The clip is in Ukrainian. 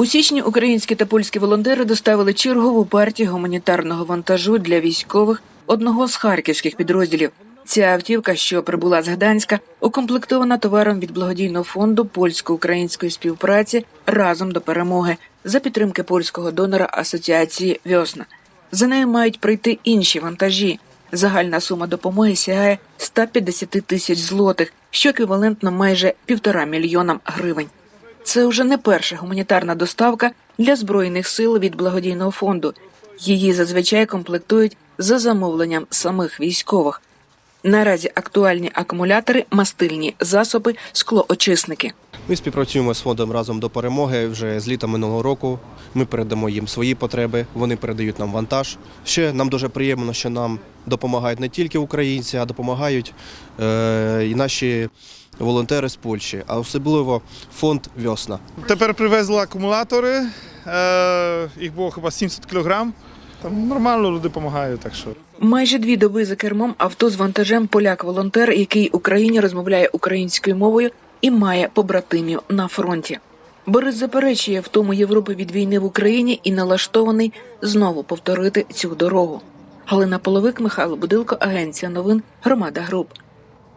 У січні українські та польські волонтери доставили чергову партію гуманітарного вантажу для військових одного з харківських підрозділів. Ця автівка, що прибула з Гданська, укомплектована товаром від благодійного фонду польсько-української співпраці разом до перемоги за підтримки польського донора Асоціації Вьосна. За нею мають прийти інші вантажі. Загальна сума допомоги сягає 150 тисяч злотих, що еквівалентно майже півтора мільйонам гривень. Це вже не перша гуманітарна доставка для збройних сил від благодійного фонду. Її зазвичай комплектують за замовленням самих військових. Наразі актуальні акумулятори, мастильні засоби, склоочисники. Ми співпрацюємо з фондом разом до перемоги вже з літа минулого року. Ми передамо їм свої потреби, вони передають нам вантаж. Ще нам дуже приємно, що нам допомагають не тільки українці, а допомагають е, і наші волонтери з Польщі, а особливо фонд Вьосна. Тепер привезли акумулятори, е, їх було хіба 700 кг. Там нормально люди допомагають, так що. Майже дві доби за кермом авто з вантажем поляк-волонтер, який Україні розмовляє українською мовою і має побратимів на фронті. Борис заперечує в тому Європи від війни в Україні і налаштований знову повторити цю дорогу. Галина Половик, Михайло Будилко, Агенція новин, Громада Груп.